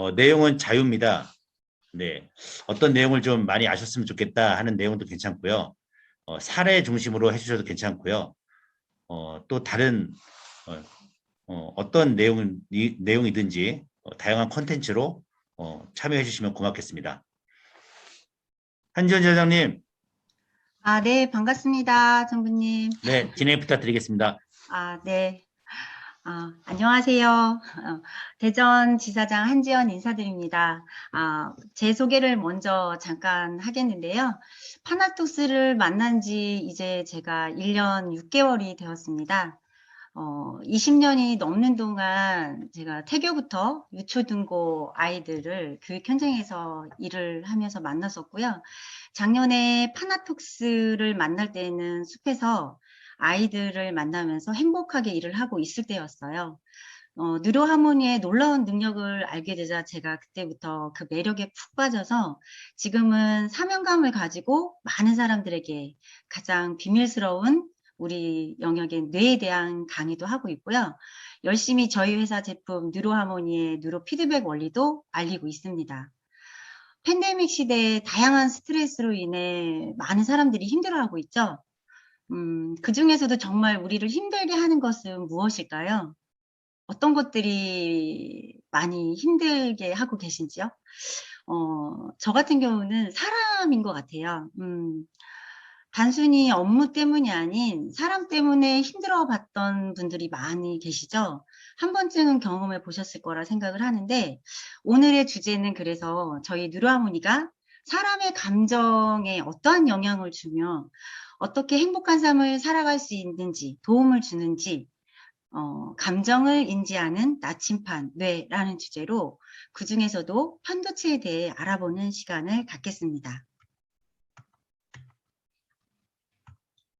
어, 내용은 자유입니다. 네. 어떤 내용을 좀 많이 아셨으면 좋겠다 하는 내용도 괜찮고요. 어, 사례 중심으로 해주셔도 괜찮고요. 어, 또 다른 어, 떤 내용, 이, 내용이든지 어, 다양한 컨텐츠로 어, 참여해 주시면 고맙겠습니다. 한지원 저장님, 아, 네, 반갑습니다, 정부님. 네, 진행 부탁드리겠습니다. 아, 네. 아, 안녕하세요. 어, 대전 지사장 한지연 인사드립니다. 아, 제 소개를 먼저 잠깐 하겠는데요. 파나토스를 만난 지 이제 제가 1년 6개월이 되었습니다. 어, 20년이 넘는 동안 제가 태교부터 유초등고 아이들을 교육 현장에서 일을 하면서 만났었고요. 작년에 파나톡스를 만날 때는 숲에서 아이들을 만나면서 행복하게 일을 하고 있을 때였어요. 어, 뉴로 하모니의 놀라운 능력을 알게 되자 제가 그때부터 그 매력에 푹 빠져서 지금은 사명감을 가지고 많은 사람들에게 가장 비밀스러운 우리 영역의 뇌에 대한 강의도 하고 있고요. 열심히 저희 회사 제품 뉴로하모니의 뉴로 피드백 원리도 알리고 있습니다. 팬데믹 시대에 다양한 스트레스로 인해 많은 사람들이 힘들어하고 있죠. 음, 그 중에서도 정말 우리를 힘들게 하는 것은 무엇일까요? 어떤 것들이 많이 힘들게 하고 계신지요? 어, 저 같은 경우는 사람인 것 같아요. 음, 단순히 업무 때문이 아닌 사람 때문에 힘들어 봤던 분들이 많이 계시죠? 한 번쯤은 경험해 보셨을 거라 생각을 하는데 오늘의 주제는 그래서 저희 뉴로하모니가 사람의 감정에 어떠한 영향을 주며 어떻게 행복한 삶을 살아갈 수 있는지 도움을 주는지 어, 감정을 인지하는 나침판 뇌라는 주제로 그 중에서도 편도체에 대해 알아보는 시간을 갖겠습니다.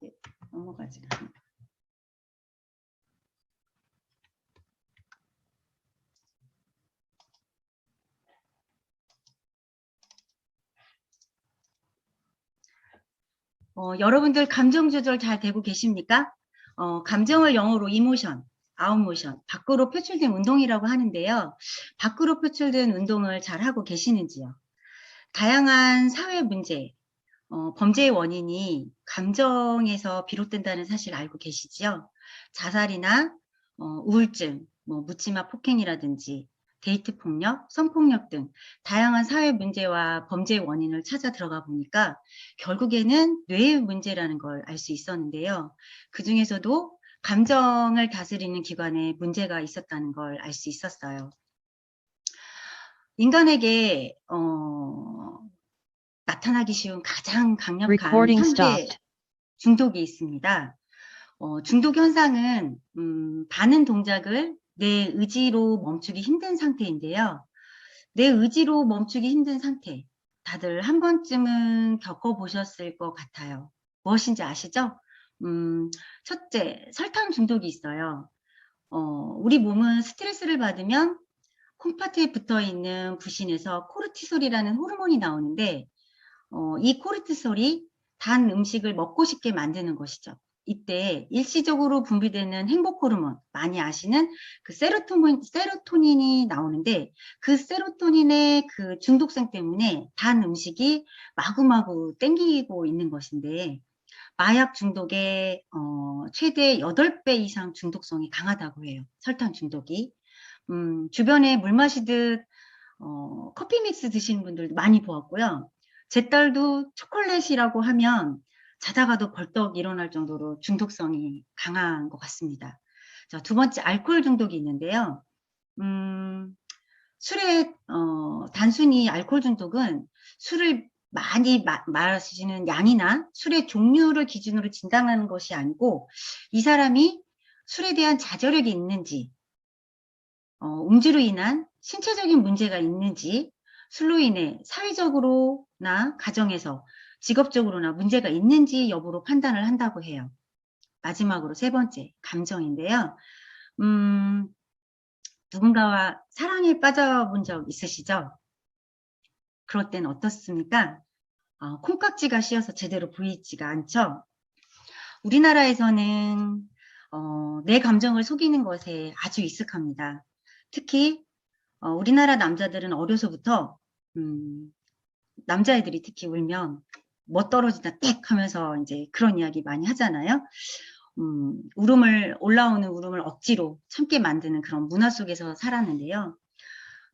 네, 넘어가지. 어, 여러분들 감정 조절 잘 되고 계십니까? 어, 감정을 영어로 이모션, 아웃모션, 밖으로 표출된 운동이라고 하는데요. 밖으로 표출된 운동을 잘 하고 계시는지요? 다양한 사회 문제, 어, 범죄의 원인이 감정에서 비롯된다는 사실 알고 계시지요? 자살이나 어, 우울증, 뭐 묻지마 폭행이라든지 데이트 폭력, 성폭력 등 다양한 사회 문제와 범죄의 원인을 찾아 들어가 보니까 결국에는 뇌의 문제라는 걸 알 수 있었는데요. 그 중에서도 감정을 다스리는 기관에 문제가 있었다는 걸 알 수 있었어요. 인간에게 어, 나타나기 쉬운 가장 강력한 현재. 중독이 있습니다. 어, 중독 현상은 음, 많은 동작을 내 의지로 멈추기 힘든 상태인데요. 내 의지로 멈추기 힘든 상태. 다들 한 번쯤은 겪어보셨을 것 같아요. 무엇인지 아시죠? 음, 첫째, 설탕 중독이 있어요. 어, 우리 몸은 스트레스를 받으면 콩팥에 붙어 있는 부신에서 코르티솔이라는 호르몬이 나오는데, 어, 이 코르티솔이 단 음식을 먹고 싶게 만드는 것이죠. 이때 일시적으로 분비되는 행복 호르몬 많이 아시는 그 세로토닌, 세로토닌이 나오는데 그 세로토닌의 그 중독성 때문에 단 음식이 마구마구 땡기고 있는 것인데 마약 중독의 어, 최대 8배 이상 중독성이 강하다고 해요. 설탕 중독이. 음, 주변에 물 마시듯 어, 커피 믹스 드시는 분들도 많이 보았고요. 제 딸도 초콜릿이라고 하면 자다가도 벌떡 일어날 정도로 중독성이 강한 것 같습니다. 자, 두 번째 알코올 중독이 있는데요. 음, 술에 어, 단순히 알코올 중독은 술을 많이 마, 마시는 양이나 술의 종류를 기준으로 진단하는 것이 아니고 이 사람이 술에 대한 자제력이 있는지 어, 음주로 인한 신체적인 문제가 있는지 술로 인해 사회적으로나 가정에서 직업적으로나 문제가 있는지 여부로 판단을 한다고 해요. 마지막으로 세 번째, 감정인데요. 음, 누군가와 사랑에 빠져본 적 있으시죠? 그럴 땐 어떻습니까? 어, 콩깍지가 씌어서 제대로 보이지가 않죠? 우리나라에서는 어, 내 감정을 속이는 것에 아주 익숙합니다. 특히 어, 우리나라 남자들은 어려서부터 음, 남자애들이 특히 울면 뭐 떨어지다 땡 하면서 이제 그런 이야기 많이 하잖아요. 음, 울음을 올라오는 울음을 억지로 참게 만드는 그런 문화 속에서 살았는데요.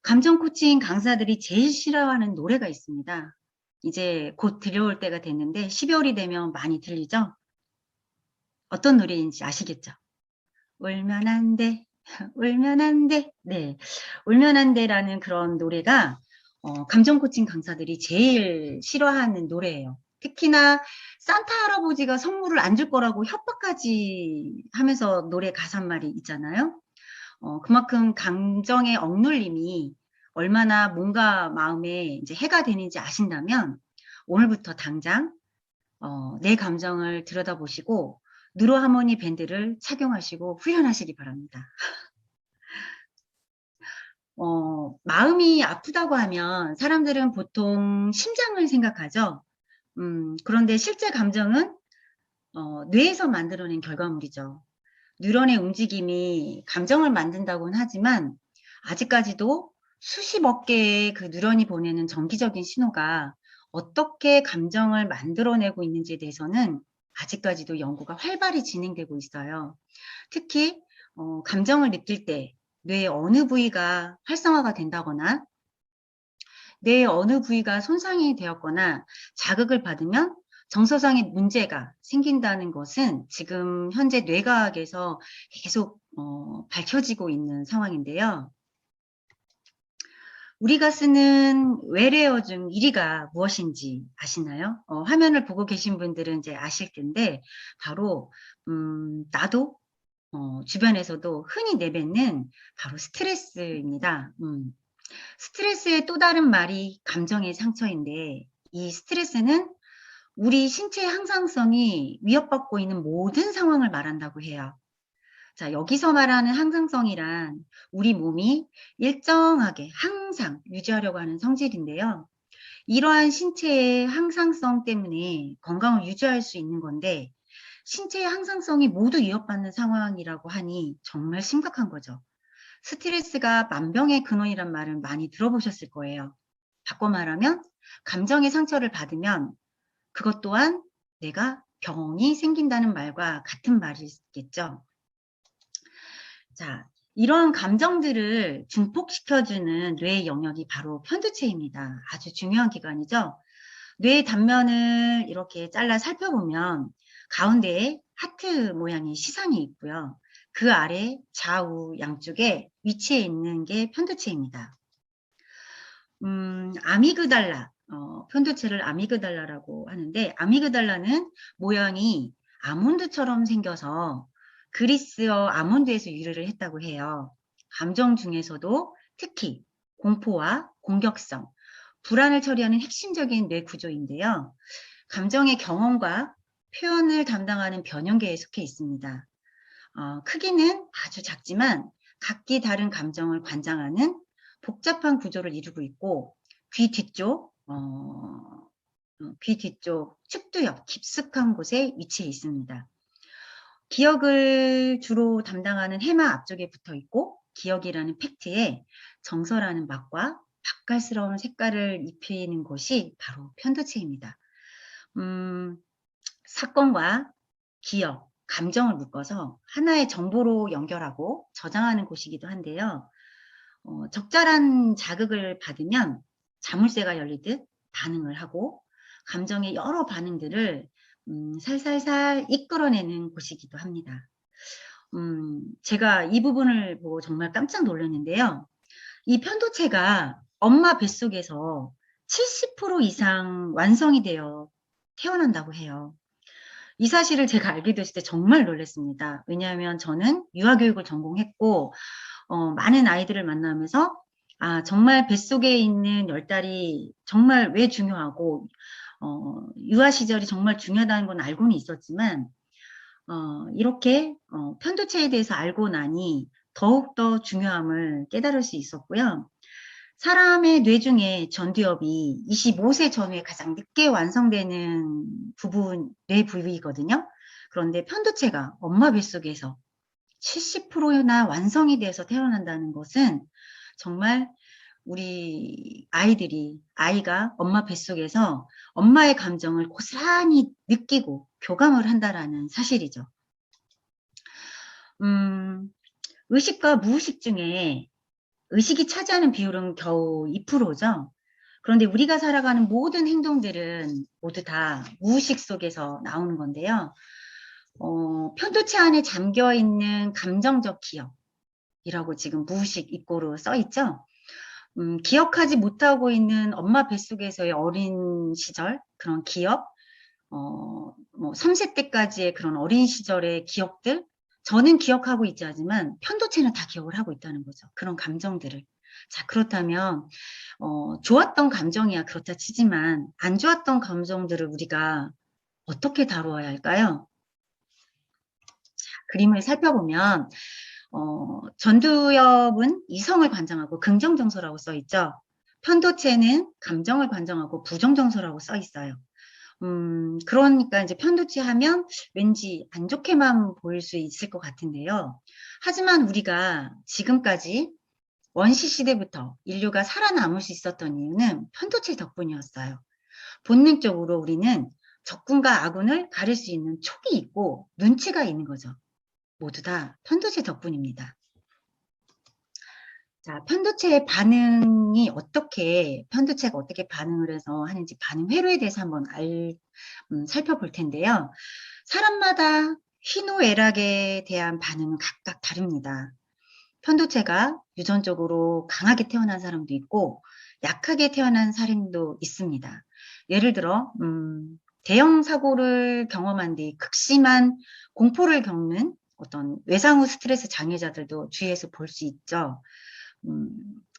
감정 코칭 강사들이 제일 싫어하는 노래가 있습니다. 이제 곧 들려올 때가 됐는데 12월이 되면 많이 들리죠? 어떤 노래인지 아시겠죠? 울면 안 돼, 울면 안 돼. 네, 울면 안 돼라는 그런 노래가 어, 감정 코칭 강사들이 제일 싫어하는 노래예요. 특히나 산타 할아버지가 선물을 안 줄 거라고 협박까지 하면서 노래 가사말이 있잖아요. 어, 그만큼 감정의 억눌림이 얼마나 뭔가 마음에 이제 해가 되는지 아신다면 오늘부터 당장 어, 내 감정을 들여다보시고 누로 하모니 밴드를 착용하시고 훈련하시기 바랍니다. 어, 마음이 아프다고 하면 사람들은 보통 심장을 생각하죠. 음, 그런데 실제 감정은 어, 뇌에서 만들어낸 결과물이죠. 뉴런의 움직임이 감정을 만든다고는 하지만 아직까지도 수십억 개의 그 뉴런이 보내는 정기적인 신호가 어떻게 감정을 만들어내고 있는지에 대해서는 아직까지도 연구가 활발히 진행되고 있어요. 특히 어, 감정을 느낄 때 뇌의 어느 부위가 활성화가 된다거나 뇌의 어느 부위가 손상이 되었거나 자극을 받으면 정서상의 문제가 생긴다는 것은 지금 현재 뇌과학에서 계속 어, 밝혀지고 있는 상황인데요. 우리가 쓰는 외래어 중 1위가 무엇인지 아시나요? 어, 화면을 보고 계신 분들은 이제 아실 텐데 바로 음, 나도 어, 주변에서도 흔히 내뱉는 바로 스트레스입니다. 음. 스트레스의 또 다른 말이 감정의 상처인데 이 스트레스는 우리 신체의 항상성이 위협받고 있는 모든 상황을 말한다고 해요. 자, 여기서 말하는 항상성이란 우리 몸이 일정하게 항상 유지하려고 하는 성질인데요. 이러한 신체의 항상성 때문에 건강을 유지할 수 있는 건데 신체의 항상성이 모두 위협받는 상황이라고 하니 정말 심각한 거죠. 스트레스가 만병의 근원이란 말을 많이 들어보셨을 거예요. 바꿔 말하면 감정의 상처를 받으면 그것 또한 내가 병이 생긴다는 말과 같은 말이겠죠. 자, 이런 감정들을 증폭시켜주는 뇌의 영역이 바로 편두체입니다. 아주 중요한 기관이죠. 뇌의 단면을 이렇게 잘라 살펴보면 가운데에 하트 모양의 시선이 있고요. 그 아래 좌우 양쪽에 위치해 있는 게 편두체입니다. 음, 아미그달라, 어, 편두체를 아미그달라라고 하는데 아미그달라는 모양이 아몬드처럼 생겨서 그리스어 아몬드에서 유래를 했다고 해요. 감정 중에서도 특히 공포와 공격성, 불안을 처리하는 핵심적인 뇌 구조인데요. 감정의 경험과 표현을 담당하는 변형계에 속해 있습니다. 어, 크기는 아주 작지만 각기 다른 감정을 관장하는 복잡한 구조를 이루고 있고 귀 뒤쪽, 어, 어귀 뒤쪽 측두 옆 깊숙한 곳에 위치해 있습니다. 기억을 주로 담당하는 해마 앞쪽에 붙어 있고 기억이라는 팩트에 정서라는 맛과 맛깔스러운 색깔을 입히는 곳이 바로 편도체입니다. 음, 사건과 기억, 감정을 묶어서 하나의 정보로 연결하고 저장하는 곳이기도 한데요. 어, 적절한 자극을 받으면 자물쇠가 열리듯 반응을 하고 감정의 여러 반응들을 음, 살살살 이끌어내는 곳이기도 합니다. 음, 제가 이 부분을 보고 정말 깜짝 놀랐는데요. 이 편도체가 엄마 뱃속에서 70% 이상 완성이 되어 태어난다고 해요. 이 사실을 제가 알게 됐을 때 정말 놀랐습니다. 왜냐하면 저는 유아교육을 전공했고 어, 많은 아이들을 만나면서 아 정말 뱃속에 있는 열달이 정말 왜 중요하고 어, 유아 시절이 정말 중요하다는 건 알고는 있었지만 어, 이렇게 어, 편도체에 대해서 알고 나니 더욱더 중요함을 깨달을 수 있었고요. 사람의 뇌 중에 전두엽이 25세 전후에 가장 늦게 완성되는 부분, 뇌 부위거든요. 그런데 편도체가 엄마 뱃속에서 70%나 완성이 돼서 태어난다는 것은 정말 우리 아이들이, 아이가 엄마 뱃속에서 엄마의 감정을 고스란히 느끼고 교감을 한다라는 사실이죠. 음, 의식과 무의식 중에 의식이 차지하는 비율은 겨우 2%죠. 그런데 우리가 살아가는 모든 행동들은 모두 다 무의식 속에서 나오는 건데요. 어, 편도체 안에 잠겨 있는 감정적 기억이라고 지금 무의식 입고로 써 있죠. 음, 기억하지 못하고 있는 엄마 뱃속에서의 어린 시절 그런 기억, 어, 뭐 3세 때까지의 그런 어린 시절의 기억들, 저는 기억하고 있지 않지만 편도체는 다 기억을 하고 있다는 거죠. 그런 감정들을. 자, 그렇다면, 어, 좋았던 감정이야 그렇다 치지만 안 좋았던 감정들을 우리가 어떻게 다루어야 할까요? 자, 그림을 살펴보면, 어, 전두엽은 이성을 관장하고 긍정정서라고 써 있죠. 편도체는 감정을 관장하고 부정정서라고 써 있어요. 음, 그러니까 이제 편도체 하면 왠지 안 좋게만 보일 수 있을 것 같은데요. 하지만 우리가 지금까지 원시 시대부터 인류가 살아남을 수 있었던 이유는 편도체 덕분이었어요. 본능적으로 우리는 적군과 아군을 가릴 수 있는 촉이 있고 눈치가 있는 거죠. 모두 다 편도체 덕분입니다. 자, 편도체의 반응이 어떻게, 편도체가 어떻게 반응을 해서 하는지 반응 회로에 대해서 한번 알, 음, 살펴볼 텐데요. 사람마다 희노애락에 대한 반응은 각각 다릅니다. 편도체가 유전적으로 강하게 태어난 사람도 있고 약하게 태어난 사람도 있습니다. 예를 들어 음, 대형 사고를 경험한 뒤 극심한 공포를 겪는 어떤 외상후 스트레스 장애자들도 주위에서 볼 수 있죠. 음,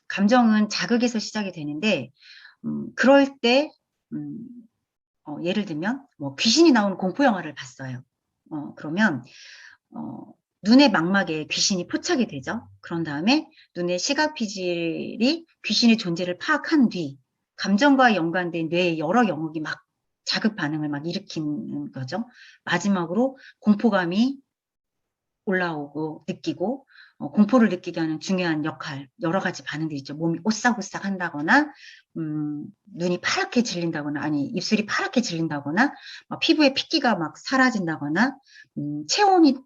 감정은 자극에서 시작이 되는데 음, 그럴 때 음, 어, 예를 들면 뭐 귀신이 나오는 공포 영화를 봤어요. 어, 그러면 어, 눈의 망막에 귀신이 포착이 되죠. 그런 다음에 눈의 시각 피질이 귀신의 존재를 파악한 뒤 감정과 연관된 뇌의 여러 영역이 막 자극 반응을 막 일으키는 거죠. 마지막으로 공포감이 올라오고 느끼고 어, 공포를 느끼게 하는 중요한 역할 여러 가지 반응들이 있죠. 몸이 오싹오싹 한다거나 음, 눈이 파랗게 질린다거나 아니 입술이 파랗게 질린다거나 막 피부에 핏기가 막 사라진다거나 음, 체온이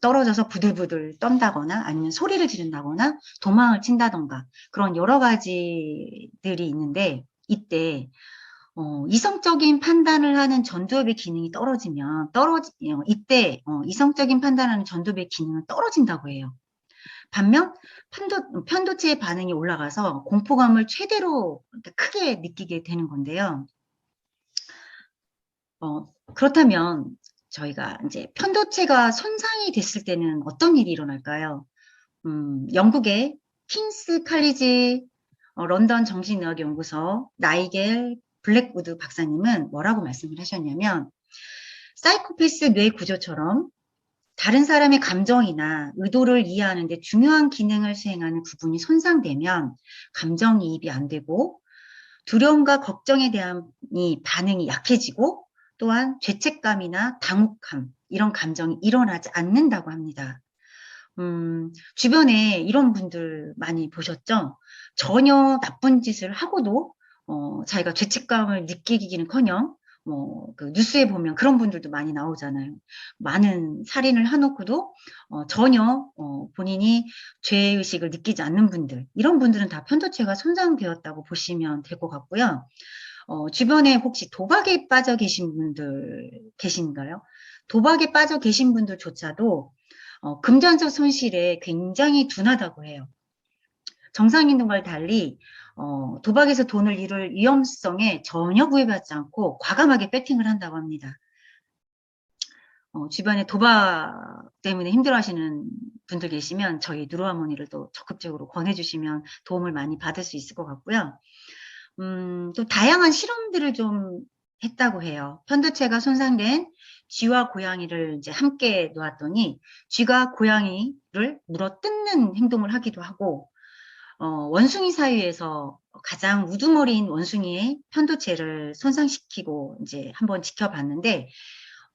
떨어져서 부들부들 떤다거나 아니면 소리를 지른다거나 도망을 친다던가 그런 여러 가지들이 있는데 이때 어, 이성적인 판단을 하는 전두엽의 기능이 떨어지면 떨어지 어, 이때 어, 이성적인 판단하는 전두엽의 기능은 떨어진다고 해요. 반면 편도, 편도체의 반응이 올라가서 공포감을 최대로 크게 느끼게 되는 건데요. 어, 그렇다면 저희가 이제 편도체가 손상이 됐을 때는 어떤 일이 일어날까요? 음, 영국의 킹스 칼리지 어, 런던 정신의학연구소 나이겔 블랙우드 박사님은 뭐라고 말씀을 하셨냐면 사이코패스 뇌 구조처럼 다른 사람의 감정이나 의도를 이해하는 데 중요한 기능을 수행하는 부분이 손상되면 감정이입이 안 되고 두려움과 걱정에 대한 이 반응이 약해지고 또한 죄책감이나 당혹감 이런 감정이 일어나지 않는다고 합니다. 음, 주변에 이런 분들 많이 보셨죠? 전혀 나쁜 짓을 하고도 어, 자기가 죄책감을 느끼기는커녕 뭐, 그 뉴스에 보면 그런 분들도 많이 나오잖아요. 많은 살인을 해놓고도 어, 전혀 어, 본인이 죄의식을 느끼지 않는 분들, 이런 분들은 다 편도체가 손상되었다고 보시면 될 것 같고요. 어, 주변에 혹시 도박에 빠져 계신 분들 계신가요? 도박에 빠져 계신 분들조차도 어, 금전적 손실에 굉장히 둔하다고 해요. 정상인들과 달리 어, 도박에서 돈을 잃을 위험성에 전혀 구애받지 않고 과감하게 배팅을 한다고 합니다. 어, 주변에 도박 때문에 힘들어하시는 분들 계시면 저희 누로아모니를 또 적극적으로 권해주시면 도움을 많이 받을 수 있을 것 같고요. 음, 또 다양한 실험들을 좀 했다고 해요. 편도체가 손상된 쥐와 고양이를 이제 함께 놓았더니 쥐가 고양이를 물어 뜯는 행동을 하기도 하고 어, 원숭이 사이에서 가장 우두머리인 원숭이의 편도체를 손상시키고 이제 한번 지켜봤는데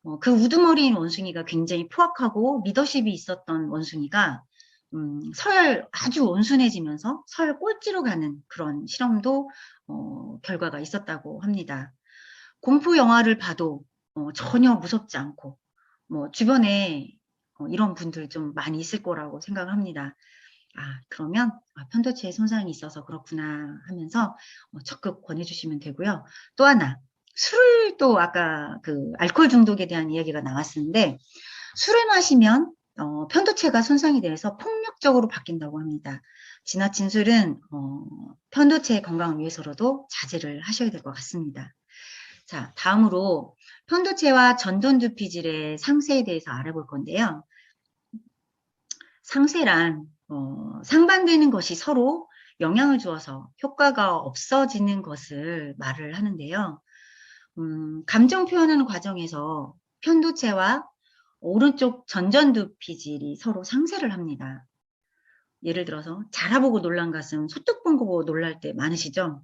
어, 그 우두머리인 원숭이가 굉장히 포악하고 리더십이 있었던 원숭이가 음, 서열 아주 온순해지면서 서열 꼴찌로 가는 그런 실험도 어, 결과가 있었다고 합니다. 공포 영화를 봐도 어, 전혀 무섭지 않고 뭐 주변에 어, 이런 분들 좀 많이 있을 거라고 생각합니다. 아 그러면 아, 편도체에 손상이 있어서 그렇구나 하면서 어, 적극 권해주시면 되고요. 또 하나 또 아까 그 알코올 중독에 대한 이야기가 나왔었는데 술을 마시면 어, 편도체가 손상이 돼서 폭력적으로 바뀐다고 합니다. 지나친 술은 어, 편도체 건강을 위해서라도 자제를 하셔야 될 것 같습니다. 자, 다음으로 편도체와 전동두피질의 상세에 대해서 알아볼 건데요. 상세란 어, 상반되는 것이 서로 영향을 주어서 효과가 없어지는 것을 말을 하는데요. 음, 감정 표현하는 과정에서 편도체와 오른쪽 전전두피질이 서로 상세를 합니다. 예를 들어서 자라보고 놀란 가슴, 소뚜껑 보고 놀랄 때 많으시죠?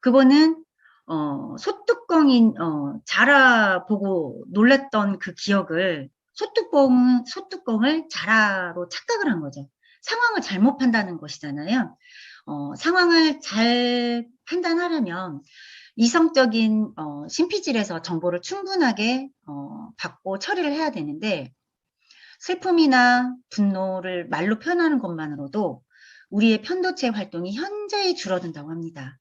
그거는 어, 소뚜껑인 어, 자라보고 놀랐던 그 기억을 소뚜껑 소뚜껑을 자라로 착각을 한 거죠. 상황을 잘못 판단하는 것이잖아요. 어, 상황을 잘 판단하려면 이성적인 어, 심피질에서 정보를 충분하게 어, 받고 처리를 해야 되는데 슬픔이나 분노를 말로 표현하는 것만으로도 우리의 편도체 활동이 현저히 줄어든다고 합니다.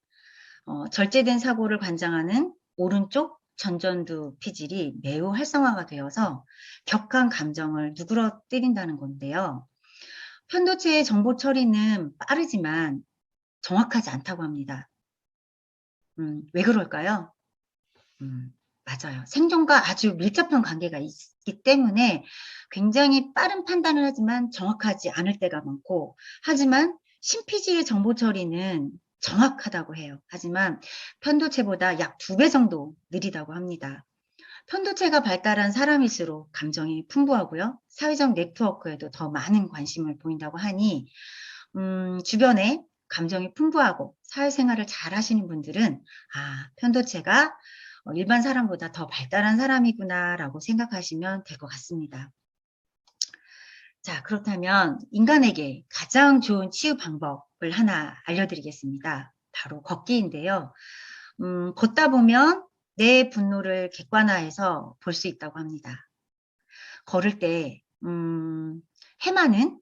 어, 절제된 사고를 관장하는 오른쪽 전전두 피질이 매우 활성화가 되어서 격한 감정을 누그러뜨린다는 건데요. 편도체의 정보 처리는 빠르지만 정확하지 않다고 합니다. 음, 왜 그럴까요? 음, 맞아요. 생존과 아주 밀접한 관계가 있기 때문에 굉장히 빠른 판단을 하지만 정확하지 않을 때가 많고 하지만 심피지의 정보 처리는 정확하다고 해요. 하지만 편도체보다 약 두 배 정도 느리다고 합니다. 편도체가 발달한 사람일수록 감정이 풍부하고요. 사회적 네트워크에도 더 많은 관심을 보인다고 하니 음, 주변에 감정이 풍부하고 사회생활을 잘 하시는 분들은 아 편도체가 어, 일반 사람보다 더 발달한 사람이구나 라고 생각하시면 될 것 같습니다. 자 그렇다면 인간에게 가장 좋은 치유 방법 을 하나 알려드리겠습니다. 바로 걷기인데요. 음, 걷다 보면 내 분노를 객관화해서 볼 수 있다고 합니다. 걸을 때 음, 해마는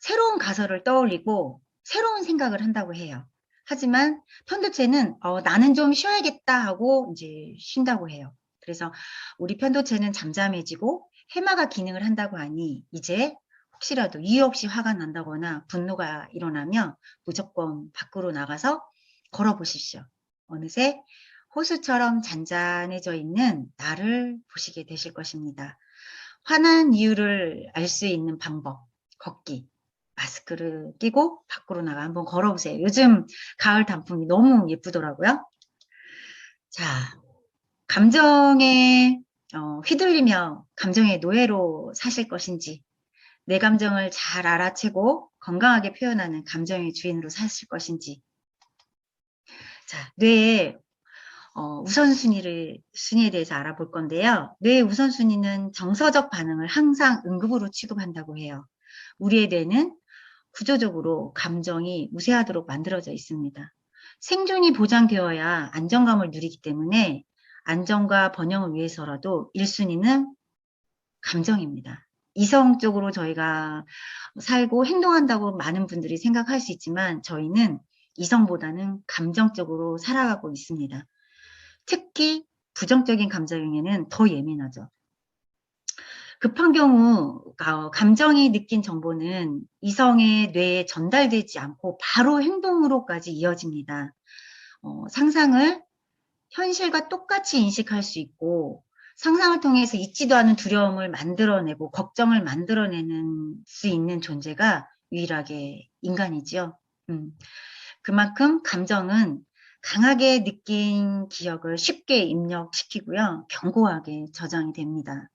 새로운 가설을 떠올리고 새로운 생각을 한다고 해요. 하지만 편도체는 어, 나는 좀 쉬어야겠다 하고 이제 쉰다고 해요. 그래서 우리 편도체는 잠잠해지고 해마가 기능을 한다고 하니 이제 혹시라도 이유 없이 화가 난다거나 분노가 일어나면 무조건 밖으로 나가서 걸어 보십시오. 어느새 호수처럼 잔잔해져 있는 나를 보시게 되실 것입니다. 화난 이유를 알 수 있는 방법, 걷기. 마스크를 끼고 밖으로 나가 한번 걸어보세요. 요즘 가을 단풍이 너무 예쁘더라고요. 자, 감정에 어, 휘둘리며 감정의 노예로 사실 것인지 내 감정을 잘 알아채고 건강하게 표현하는 감정의 주인으로 사실 것인지 자, 뇌의 어, 우선순위를 순위에 대해서 알아볼 건데요. 뇌의 우선순위는 정서적 반응을 항상 응급으로 취급한다고 해요. 우리의 뇌는 구조적으로 감정이 우세하도록 만들어져 있습니다. 생존이 보장되어야 안정감을 누리기 때문에 안정과 번영을 위해서라도 1순위는 감정입니다. 이성적으로 저희가 살고 행동한다고 많은 분들이 생각할 수 있지만 저희는 이성보다는 감정적으로 살아가고 있습니다. 특히 부정적인 감정에는 더 예민하죠. 급한 경우 어, 감정이 느낀 정보는 이성의 뇌에 전달되지 않고 바로 행동으로까지 이어집니다. 어, 상상을 현실과 똑같이 인식할 수 있고 상상을 통해서 있지도 않은 두려움을 만들어내고 걱정을 만들어내는 수 있는 존재가 유일하게 인간이지요. 음, 그만큼 감정은 강하게 느낀 기억을 쉽게 입력시키고요. 견고하게 저장이 됩니다.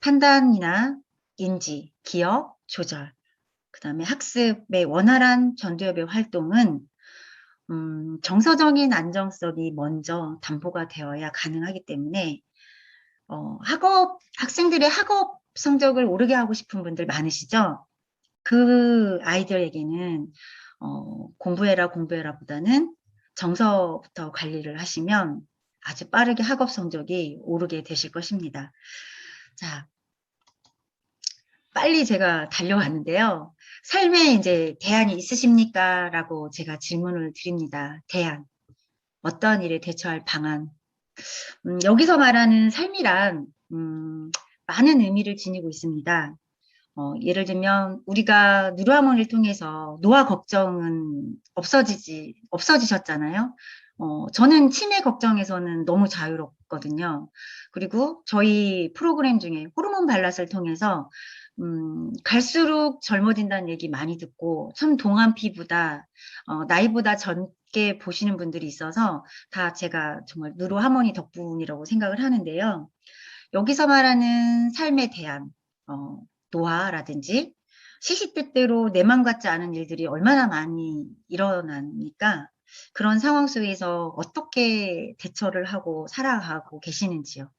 판단이나 인지, 기억, 조절, 그 다음에 학습의 원활한 전두엽의 활동은 음, 정서적인 안정성이 먼저 담보가 되어야 가능하기 때문에 어, 학업, 학생들의 학업 성적을 오르게 하고 싶은 분들 많으시죠? 그 아이들에게는 어, 공부해라 공부해라 보다는 정서부터 관리를 하시면 아주 빠르게 학업 성적이 오르게 되실 것입니다. 자, 빨리 제가 달려왔는데요. 삶에 이제 대안이 있으십니까? 라고 제가 질문을 드립니다. 대안. 어떤 일에 대처할 방안. 음, 여기서 말하는 삶이란, 음, 많은 의미를 지니고 있습니다. 어, 예를 들면, 우리가 누르하모니를 통해서 노화 걱정은 없어지지, 없어지셨잖아요. 어, 저는 치매 걱정에서는 너무 자유롭거든요. 그리고 저희 프로그램 중에 호르몬 발라스를 통해서 음, 갈수록 젊어진다는 얘기 많이 듣고 참 동안 피부다, 어, 나이보다 젊 게 보시는 분들이 있어서 다 제가 정말 누로 하모니 덕분이라고 생각을 하는데요. 여기서 말하는 삶에 대한 어, 노화라든지 시시때때로 내 맘 같지 않은 일들이 얼마나 많이 일어나니까 그런 상황 속에서 어떻게 대처를 하고 살아가고 계시는지요.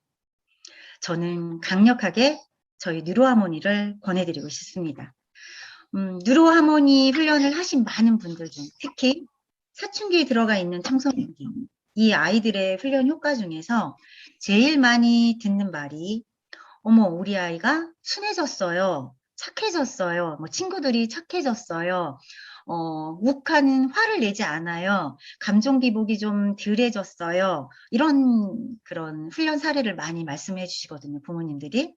저는 강력하게 저희 뉴로하모니를 권해드리고 싶습니다. 음, 뉴로하모니 훈련을 하신 많은 분들 중 특히 사춘기에 들어가 있는 청소년기 이 아이들의 훈련 효과 중에서 제일 많이 듣는 말이 어머 우리 아이가 순해졌어요. 착해졌어요. 뭐 친구들이 착해졌어요. 어, 욱하는 화를 내지 않아요. 감정 기복이 좀 덜해졌어요. 이런 그런 훈련 사례를 많이 말씀해 주시거든요. 부모님들이.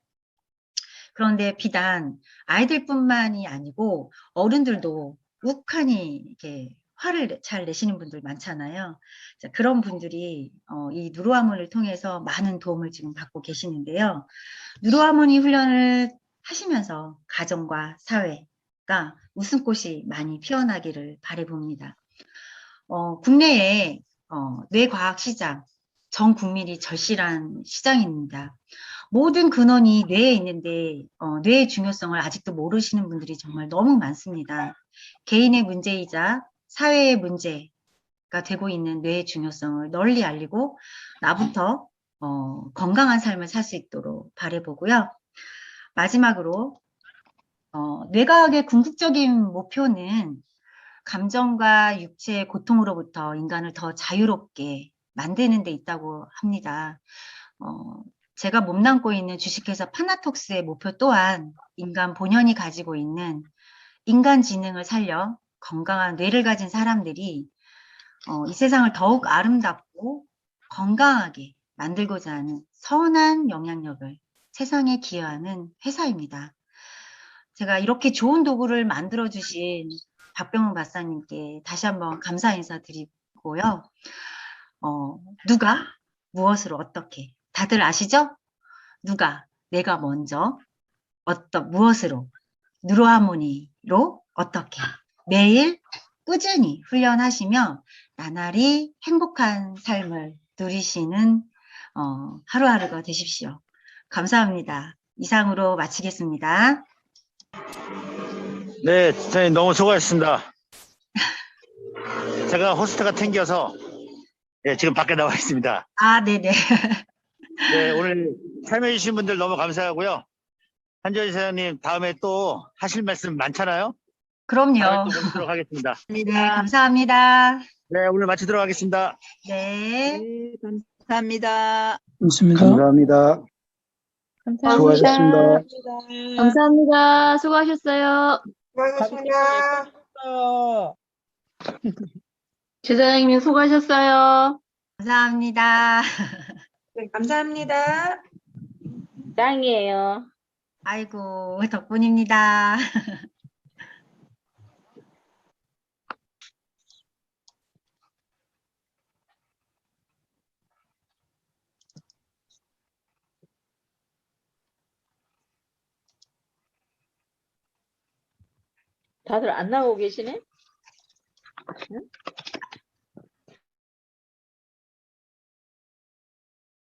그런데 비단 아이들뿐만이 아니고 어른들도 욱하니 이렇게 화를 잘 내시는 분들 많잖아요. 자, 그런 분들이 어, 이 누로하모니를 통해서 많은 도움을 지금 받고 계시는데요. 누로하모니 훈련을 하시면서 가정과 사회가 웃음꽃이 많이 피어나기를 바라봅니다. 어, 국내에 어, 뇌과학 시장, 전 국민이 절실한 시장입니다. 모든 근원이 뇌에 있는데 어, 뇌의 중요성을 아직도 모르시는 분들이 정말 너무 많습니다. 개인의 문제이자 사회의 문제가 되고 있는 뇌의 중요성을 널리 알리고 나부터 어, 건강한 삶을 살 수 있도록 바라보고요. 마지막으로 어, 뇌과학의 궁극적인 목표는 감정과 육체의 고통으로부터 인간을 더 자유롭게 만드는 데 있다고 합니다. 어, 제가 몸담고 있는 주식회사 파나톡스의 목표 또한 인간 본연이 가지고 있는 인간 지능을 살려 건강한 뇌를 가진 사람들이 어, 이 세상을 더욱 아름답고 건강하게 만들고자 하는 선한 영향력을 세상에 기여하는 회사입니다. 제가 이렇게 좋은 도구를 만들어 주신 박병훈 박사님께 다시 한번 감사 인사 드리고요. 어, 누가 무엇으로 어떻게 다들 아시죠? 누가 내가 먼저 어떤 무엇으로 누로하모니로 어떻게 매일 꾸준히 훈련하시며 나날이 행복한 삶을 누리시는 어, 하루하루가 되십시오. 감사합니다. 이상으로 마치겠습니다. 네, 선생님 너무 수고하셨습니다. 제가 호스트가 튕겨서 예, 지금 밖에 나와 있습니다. 아, 네네. 네, 오늘 참여해주신 분들 너무 감사하고요. 한전희 사장님 다음에 또 하실 말씀 많잖아요. 그럼요. 다음에 또 뵙도록 하겠습니다. 네, 감사합니다. 네, 오늘 마치도록 하겠습니다. 네. 네, 감사합니다. 좋습니다. 감사합니다. 수고하셨습니다. 감사합니다. 수고하셨어요. 수고하셨습니다. 제사장님 수고하셨어요. 감사합니다. 네, 감사합니다. 짱이에요. 아이고, 덕분입니다. 다들 안 나오고 계시네?